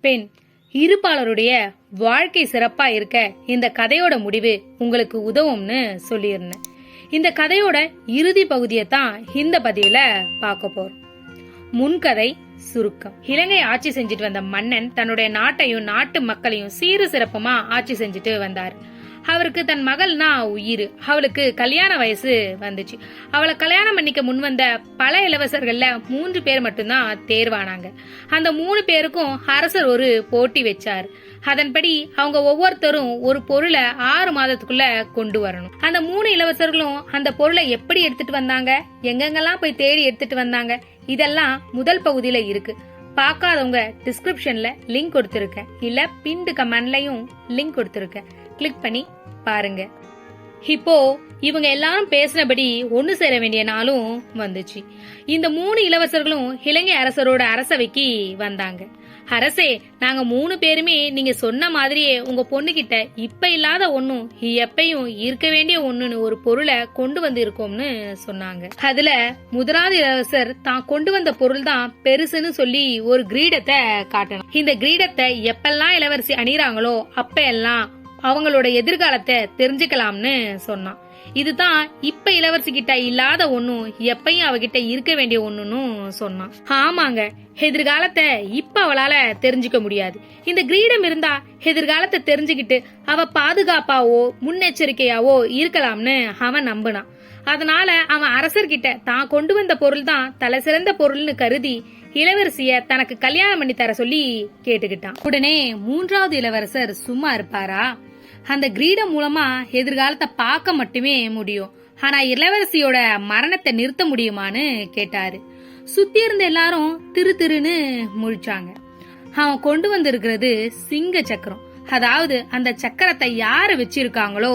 பெண் இருப்பாளருடைய வாழ்க்கை சிறப்பா இருக்க இந்த கதையோட முடிவு உங்களுக்கு உதவும்னு சொல்லியிருந்தேன். இந்த கதையோட இறுதி பகுதியை தான் இந்த பதிவுல பார்க்க போறோம். முன்கதை சுருக்கம். இலங்கை ஆட்சி செஞ்சுட்டு வந்த மன்னன் தன்னுடைய நாட்டையும் நாட்டு மக்களையும் சீறு சிறப்புமா ஆட்சி செஞ்சுட்டு வந்தார். அவருக்கு தன் மகள்னா உயிர். அவளுக்கு கல்யாண வயசு வந்துச்சு. அவளை கல்யாணம் பண்ணிக்க முன் வந்த பல இளவரசர்கள்ல மூன்று பேர் மட்டும்தான் தேர்வானாங்க. அந்த மூணு பேருக்கும் அரசர் ஒரு போட்டி வச்சார். அதன்படி அவங்க ஒவ்வொருத்தரும் ஒரு பொருளை ஆறு மாதத்துக்குள்ள கொண்டு வரணும். அந்த மூணு இளவரசர்களும் அந்த பொருளை எப்படி எடுத்துட்டு வந்தாங்க? எங்கெங்கெல்லாம் போய் தேடி எடுத்துட்டு வந்தாங்க? இதெல்லாம் முதல் பகுதியில இருக்கு. பார்க்காதவங்க டிஸ்கிரிப்ஷன்ல லிங்க் கொடுத்துருக்கேன். இல்ல பிண்டு கமெண்ட்லயும் லிங்க் கொடுத்துருக்கேன். கிளிக் பண்ணி பாருங்க. இப்போ இவங்க எல்லாரும் பேசினபடி ஒன்று சேர வேண்டிய நாளும் வந்துச்சு. இந்த மூணு இளவரசர்களும் இலங்கை அரசரோட அரசவைக்கு வந்தாங்க. அரசே நாங்க மூணு பேருமே நீங்க சொன்ன மாதிரியே உங்க பொண்ணுகிட்ட இப்ப இல்லாத ஒண்ணும் எப்பையும் இருக்க வேண்டிய ஒண்ணுன்னு ஒரு பொருளை கொண்டு வந்து இருக்கோம்னு சொன்னாங்க. அதுல முதலாவது இளவரசர் தான் கொண்டு வந்த பொருள் தான் பெருசுன்னு சொல்லி ஒரு கிரீடத்தை காட்டணும். இந்த கிரீடத்தை எப்பெல்லாம் இளவரசி அணிறாங்களோ அப்ப எல்லாம் அவங்களோட எதிர்காலத்தை தெரிஞ்சுக்கலாம்னு சொன்னான். இதுதான் இப்ப இளவரசி கிட்ட இல்லாத ஒண்ணும் எப்பயும் அவகிட்ட இருக்க வேண்டிய ஒண்ணுன்னு சொன்னான். ஆமாங்க எதிர்காலத்தை இப்ப அவளால தெரிஞ்சுக்க முடியாது. இந்த கிரீடம் இருந்தா எதிர்காலத்தை தெரிஞ்சுக்கிட்டு அவ பாதுகாப்பாவோ முன்னெச்சரிக்கையாவோ இருக்கலாம்னு அவன் நம்பினான். அதனால அவன் அரசர்கிட்ட தான் கொண்டு வந்த பொருள் தான் தலை சிறந்த பொருள்னு கருதி இளவரசிய தனக்கு கல்யாணம் பண்ணி தர சொல்லி கேட்டுக்கிட்டான். உடனே மூன்றாவது இளவரசர் சும்மா இருப்பாரா? அந்த கிரீடம் மூலமா எதிர்காலத்தை பார்க்க மட்டுமே முடியும். ஆனா இளவரசியோட மரணத்தை நிறுத்த முடியுமான்னு கேட்டாரு. சுத்தி இருந்த எல்லாரும் திரு திருன்னு முழிச்சாங்க. அவன் கொண்டு வந்திருக்கிறது சிங்க சக்கரம். அதாவது அந்த சக்கரத்தை யாரு வச்சிருக்காங்களோ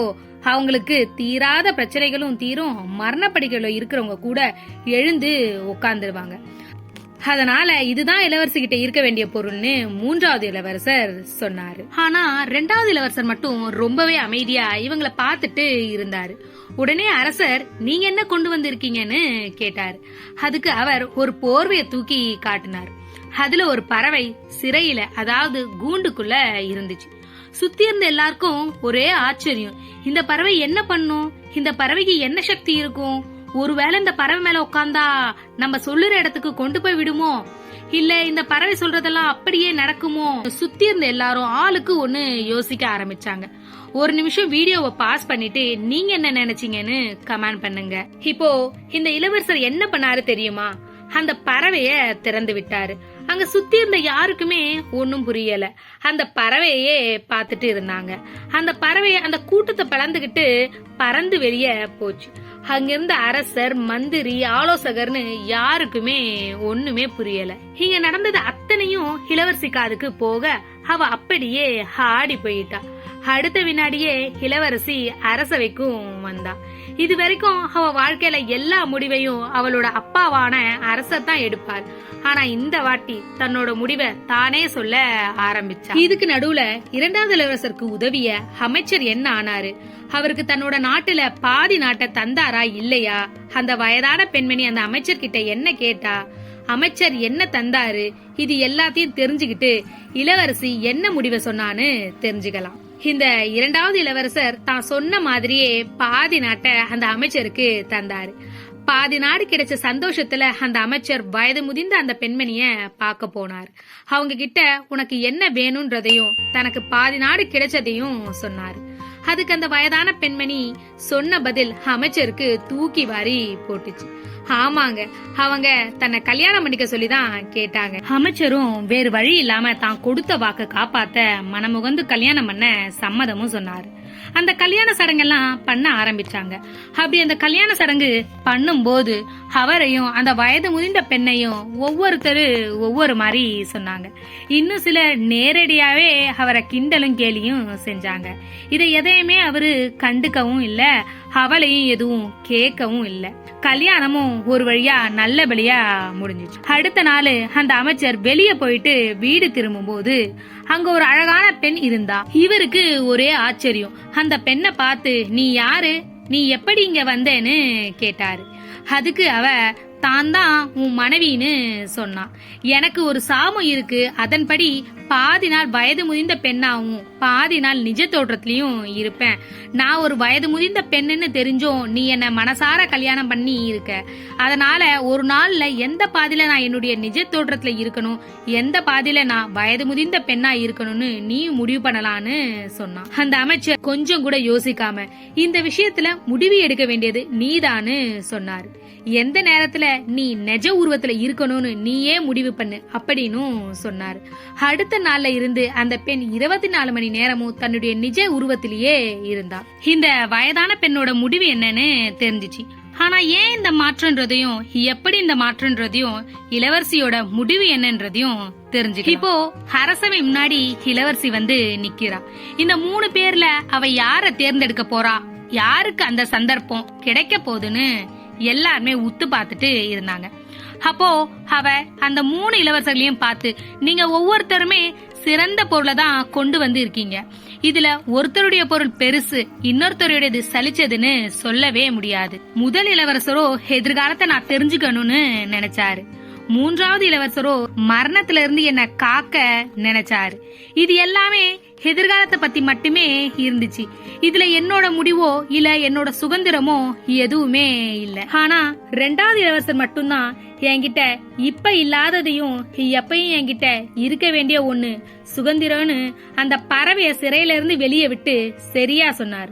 அவங்களுக்கு தீராத பிரச்சனைகளும் தீரும் மரணப்படிக்கையில இருக்கிறவங்க கூட எழுந்து உட்கார்ந்துருவாங்க. அதனால இதுதான் இளவரசி கிட்ட இருக்க வேண்டிய பொருள்னு மூன்றாவது இளவரசர் சொன்னாரு. ஆனா ரெண்டாவது இளவரசர் மட்டும் ரொம்பவே அமைதியா இவங்கள பார்த்துட்டு இருந்தாரு. உடனே அரசர் நீங்க என்ன கொண்டு வந்திருக்கீங்கன்னு கேட்டார். அதுக்கு அவர் ஒரு போர்வைய தூக்கி காட்டினார். அதுல ஒரு பறவை சிறையில அதாவது கூண்டுக்குள்ள இருந்துச்சு. சுத்தி இருந்த எல்லாருக்கும் ஒரே ஆச்சரியம். இந்த பறவை என்ன பண்ணும்? இந்த பறவைக்கு என்ன சக்தி இருக்கும்? ஒருவேளை இந்த பறவை மேல உட்காந்தா நம்ம சொல்லுற இடத்துக்கு கொண்டு போய் விடுமோ? இல்ல இந்த பறவை சொல்றதெல்லாம் அப்படியே நடக்குமோ? சுத்தி இருந்த எல்லாரும் ஆளுக்கு ஒண்ணு யோசிக்க ஆரம்பிச்சாங்க. ஒரு நிமிஷம் வீடியோவை பாஸ் பண்ணிட்டு நீங்க என்ன நினைச்சீங்கன்னு கமெண்ட் பண்ணுங்க. இப்போ இந்த இளவரசர் என்ன பண்ணாரு தெரியுமா? அந்த பறவைய திறந்து விட்டாரு. அங்க சுத்தி இருந்த யாருக்குமே ஒன்னும் புரியல. அந்த பறவையே பார்த்துட்டு இருந்தாங்க. அந்த பறவை அந்த கூட்டத்தை பிளந்துகிட்டு பறந்து வெளியே போச்சு. அங்கிருந்த அரசர் மந்திரி ஆலோசகர்னு யாருக்குமே ஒண்ணுமே புரியல. இங்க நடந்தது அத்தனையும் இளவரசி காதுக்கு போக அவ அப்படியே ஆடி போயிட்டா. அடுத்த வினாடியே இளவரசி அரசவைக்கும் வந்தா. இது வரைக்கும் அவ வாழ்க்கையில எல்லா முடிவையும் அவளோட அப்பாவான அரசத்தான் எடுப்பார் ஆனா இந்த வாட்டி தன்னோட முடிவை தானே சொல்ல ஆரம்பிச்சா. இதுக்கு நடுவுல இரண்டாவது இளவரசருக்கு உதவிய அமைச்சர் என்ன ஆனாரு? அவருக்கு தன்னோட நாட்டுல பாதி நாட்டை தந்தாரா இல்லையா? அந்த வயதான பெண்மணி அந்த அமைச்சர் கிட்ட என்ன கேட்டா? அமைச்சர் என்ன தந்தாரு? இது எல்லாத்தையும் தெரிஞ்சுக்கிட்டு இளவரசி என்ன முடிவை சொன்னான்னு தெரிஞ்சுக்கலாம். இந்த இரண்டாவது இளவரசர் தான் சொன்ன மாதிரியே பாதி நாட்டை அந்த அமைச்சருக்கு தந்தாரு. பாதி நாடு கிடைச்ச சந்தோஷத்துல அந்த அமைச்சர் வயது முதிர்ந்த அந்த பெண்மணிய பார்க்க போனார். அவங்க கிட்ட உனக்கு என்ன வேணும்ன்றதையும் தனக்கு பாதி நாடு கிடைச்சதையும் சொன்னார். அதுக்கு அந்த வயதான பெண்மணி சொன்ன பதில் அமைச்சருக்கு தூக்கி வாரி போட்டுச்சு. ஆமாங்க அவங்க தன்னை கல்யாணம் பண்ணிக்க சொல்லிதான் கேட்டாங்க. அமைச்சரும் வேறு வழி இல்லாம தான் கொடுத்த வாக்க காப்பாத்த மனமுகந்து கல்யாணம் பண்ண சம்மதமும் சொன்னாரு. அந்த கல்யாண சடங்கெல்லாம் பண்ண ஆரம்பிச்சாங்க. அப்படி அந்த கல்யாண சடங்கு பண்ணும்போது அவரையும் அந்த வயது முதிர்ந்த பெண்ணையும் ஒவ்வொருத்தரு ஒவ்வொரு மாதிரி சொன்னாங்க. இன்னும் சில நேரடியாவே அவரை கிண்டலும் கேலியும் செஞ்சாங்க. இதை எதையுமே அவரு கண்டுக்கவும் இல்லை. அவளையும் எதுவும் கேட்கவும் இல்லை. கல்யாணமும் ஒரு வழியா நல்லபடியா முடிஞ்சிச்சு. அடுத்த நாள் அந்த அமைச்சர் வெளியே போயிட்டு வீடு திரும்பும் போது அங்க ஒரு அழகான பெண் இருந்தா. இவருக்கு ஒரே ஆச்சரியம். அந்த பெண்ணை பார்த்து நீ யாரு? நீ எப்படி இங்க வந்தேன்னு? கேட்டாரு. அதுக்கு அவ தான் தான் உன் மனைவின்னு சொன்னான். எனக்கு ஒரு சாமம் இருக்கு. அதன்படி பாதி நாள் வயது முதிர்ந்த பெண்ணாவும் பாதி நாள் நிஜ தோற்றத்திலயும் இருப்பேன். நான் ஒரு வயது முதிர்ந்த பெண்ணுன்னு தெரிஞ்சும் நீ என்ன மனசார கல்யாணம் பண்ணி இருக்க. அதனால ஒரு நாள்ல எந்த பாதியில நான் என்னுடைய நிஜ தோற்றத்துல இருக்கணும் எந்த பாதியில நான் வயது முதிர்ந்த பெண்ணா இருக்கணும்னு நீ முடிவு பண்ணலான்னு சொன்னான். அந்த அமைச்சர் கொஞ்சம் கூட யோசிக்காம இந்த விஷயத்துல முடிவு எடுக்க வேண்டியது நீதான்னு சொன்னார். எந்த நேரத்துல நீ நெஜ உருவத்துல இருக்கணும்னு நீயே முடிவு பண்ணு அப்படின்னும் சொன்னார். அடுத்த நாள்ல இருந்து அந்த பெண் இருபத்தி நாலு மணி நேரமும் தன்னுடைய நிஜ உருவத்திலேயே இருந்தாள் இந்த வயதான பெண்ணோட முடிவு என்னன்னு தெரிஞ்சிச்சு. ஆனா ஏன் இந்த மாற்றம்ன்றதையும் எப்படி இந்த மாற்றம்ன்றதையும் இளவரசியோட முடிவு என்னன்றதையும் தெரிஞ்சு இப்போ அரசவை முன்னாடி இளவரசி வந்து நிக்கிறா. இந்த மூணு பேர்ல அவ யார தேர்ந்தெடுக்க போறா? யாருக்கு அந்த சந்தர்ப்பம் கிடைக்க போகுதுன்னு எல்லாருமே உத்து பார்த்துட்டு இருந்தாங்க. அப்போ அவ அந்த மூணு இளவரசர்களையும் பார்த்து நீங்க ஒவ்வொருத்தருமே சிறந்த பொருளை தான் கொண்டு வந்து இருக்கீங்க இதுல ஒருத்தருடைய பொருள் பெருசு இன்னொருத்தருடையது சலிச்சதுன்னு சொல்லவே முடியாது. முதல் இளவரசரோ எதிர்காலத்தை நான் தெரிஞ்சுக்கணும்னு நினைச்சாரு. மூன்றாவது இளவரசரோ மரணத்துல இருந்து என்ன காக்க நினைச்சாரு. இது எல்லாமே எதிர்காலத்தை பத்தி மட்டுமே இருந்துச்சு. இதுல என்னோட முடிவோ இல்ல என்னோட சுதந்திரமோ எதுவுமே இல்ல. ஆனா ரெண்டாவது இளவரசர் மட்டும்தான் என்கிட்ட இப்ப இல்லாததையும் எப்பயும் என்கிட்ட இருக்க வேண்டிய ஒண்ணு சுதந்திரம்னு அந்த பறவைய சிறையில இருந்து வெளியே விட்டு சரியா சொன்னார்.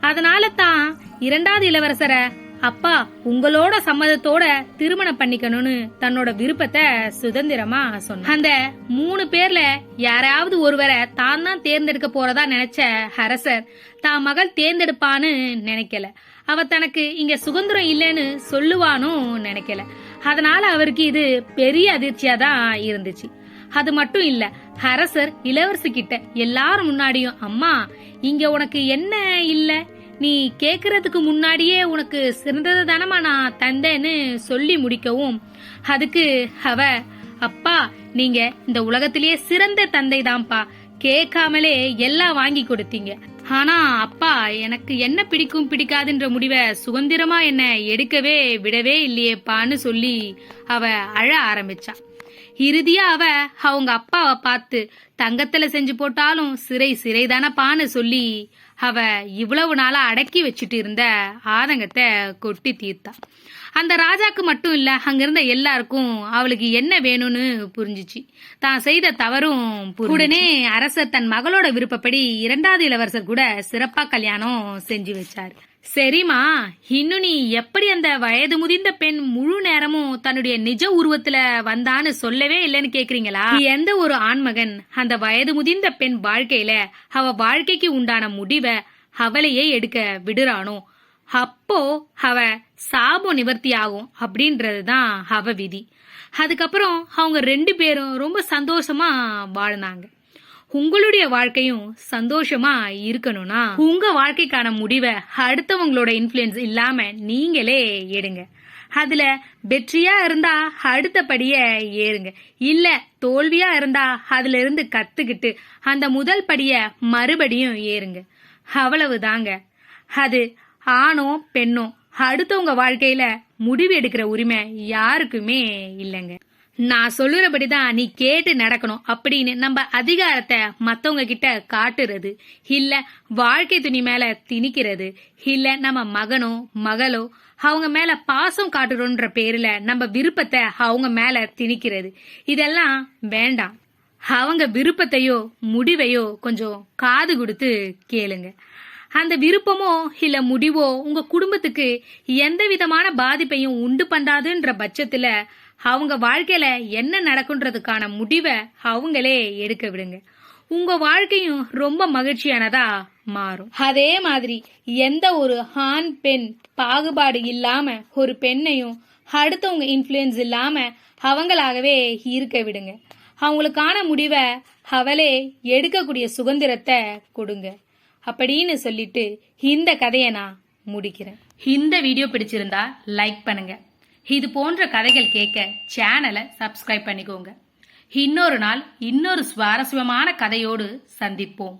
அதனால தான் இரண்டாவது இளவரசரை அப்பா உங்களோட சம்மதத்தோட திருமணம் பண்ணிக்கணும்னு தன்னோட விருப்பத்தை சுதந்திரமா சொன்ன அந்த மூணு பேர்ல யாராவது ஒருவரை தான் தான் தேர்ந்தெடுக்க போறதா நினைச்ச அரசர் தான் மகள் தேர்ந்தெடுப்பான்னு நினைக்கல. அவ தனக்கு இங்க சுதந்திரம் இல்லைன்னு சொல்லுவானும் நினைக்கல. அதனால அவருக்கு இது பெரிய அதிர்ச்சியா தான் இருந்துச்சு. அது மட்டும் இல்ல அரசர் இளவரசி கிட்ட எல்லாரும் முன்னாடியும் அம்மா இங்க உனக்கு என்ன இல்ல? நீ கேட்கறதுக்கு முன்னாடியே உனக்கு சிறந்தது தானமா நான் தந்தேன்னு சொல்லி முடிக்கவும். அதுக்கு அவ அப்பா நீங்க இந்த உலகத்திலேயே சிறந்த தந்தை தான்ப்பா. கேட்காமலே எல்லாம் வாங்கி கொடுத்தீங்க. ஆனா அப்பா எனக்கு என்ன பிடிக்கும் பிடிக்காதுன்ற முடிவை சுதந்திரமா என்ன எடுக்கவே விடவே இல்லையேப்பான்னு சொல்லி அவ அழ ஆரம்பிச்சா. இறுதியா அவ அவங்க அப்பாவை பார்த்து தங்கத்துல செஞ்சு போட்டாலும் சிறை சிறை தானப்பான்னு சொல்லி அவ இவ்வளவு நாளா அடக்கி வச்சுட்டு இருந்த ஆதங்கத்தை கொட்டி தீர்த்தா. அந்த ராஜாக்கு மட்டும் இல்ல அங்கிருந்த எல்லாருக்கும் அவளுக்கு என்ன வேணும்னு புரிஞ்சுச்சு. தான் செய்த தவறும் உடனே அரசர் தன் மகளோட விருப்பப்படி இரண்டாவது இளவரசர் கூட சிறப்பா கல்யாணம் செஞ்சு வச்சாரு. சரிம்மா இன்னும் நீ எப்படி அந்த வயது முதிர்ந்த பெண் முழு நேரமும் தன்னுடைய நிஜ உருவத்துல வந்தான்னு சொல்லவே இல்லைன்னு கேக்குறீங்களா? எந்த ஒரு ஆண்மகன் அந்த வயது முதிர்ந்த பெண் வாழ்க்கையில அவ வாழ்க்கைக்கு உண்டான முடிவை அவளையே எடுக்க விடுறானோ? அப்போ அவ சாபம் நிவர்த்தி ஆகும் அப்படின்றதுதான் அவ விதி. அதுக்கப்புறம் அவங்க ரெண்டு பேரும் ரொம்ப சந்தோஷமா வாழ்ந்தாங்க. உங்களுடைய வாழ்க்கையும் சந்தோஷமா இருக்கணும்னா உங்க வாழ்க்கைக்கான முடிவை அடுத்தவங்களோட இன்ஃப்ளூயன்ஸ் இல்லாம நீங்களே எடுங்க. அதுல வெற்றியா இருந்தா அடுத்தபடிய ஏறுங்க. இல்ல தோல்வியா இருந்தா அதுல இருந்து கத்துக்கிட்டு அந்த முதல் படிய மறுபடியும் ஏறுங்க. அவ்வளவுதாங்க. அது ஆணும் பெண்ணும் அடுத்தவங்க வாழ்க்கையில முடிவு எடுக்கிற உரிமை யாருக்குமே இல்லைங்க. நான் சொல்லுறபடிதான் நீ கேட்டு நடக்கணும் அப்படின்னு நம்ம அதிகாரத்தை மத்தவங்க கிட்ட காட்டுறது இல்ல வாழ்க்கை துணி மேல திணிக்கிறது இல்ல நம்ம மகனோ மகளோ அவங்க மேல பாசம் காட்டுறோன்ற பேர்ல நம்ம விருப்பத்தை அவங்க மேல திணிக்கிறது. இதெல்லாம் வேண்டாம். அவங்க விருப்பத்தையோ முடிவையோ கொஞ்சம் காது கொடுத்து கேளுங்க. அந்த விருப்பமோ இல்ல முடிவோ உங்க குடும்பத்துக்கு எந்த விதமான பாதிப்பையும் உண்டு பண்ணாதுன்ற பட்சத்துல அவங்க வாழ்க்கையில என்ன நடக்குன்றதுக்கான முடிவை அவங்களே எடுக்க விடுங்க. உங்க வாழ்க்கையும் ரொம்ப மகிழ்ச்சியானதா மாறும். அதே மாதிரி எந்த ஒரு ஆண் பெண் பாகுபாடு இல்லாம ஒரு பெண்ணையும் அடுத்தவங்க இன்ஃப்ளூயன்ஸ் இல்லாம அவங்களாகவே இருக்க விடுங்க. அவங்களுக்கான முடிவை அவளே எடுக்கக்கூடிய சுதந்திரத்தை கொடுங்க. அப்படின்னு சொல்லிட்டு இந்த கதையை நான் முடிக்கிறேன். இந்த வீடியோ பிடிச்சிருந்தா லைக் பண்ணுங்க. இது போன்ற கதைகள் கேட்க சேனலை சப்ஸ்கிரைப் பண்ணிக்கோங்க. இன்னொரு நாள் இன்னொரு சுவாரஸ்யமான கதையோடு சந்திப்போம்.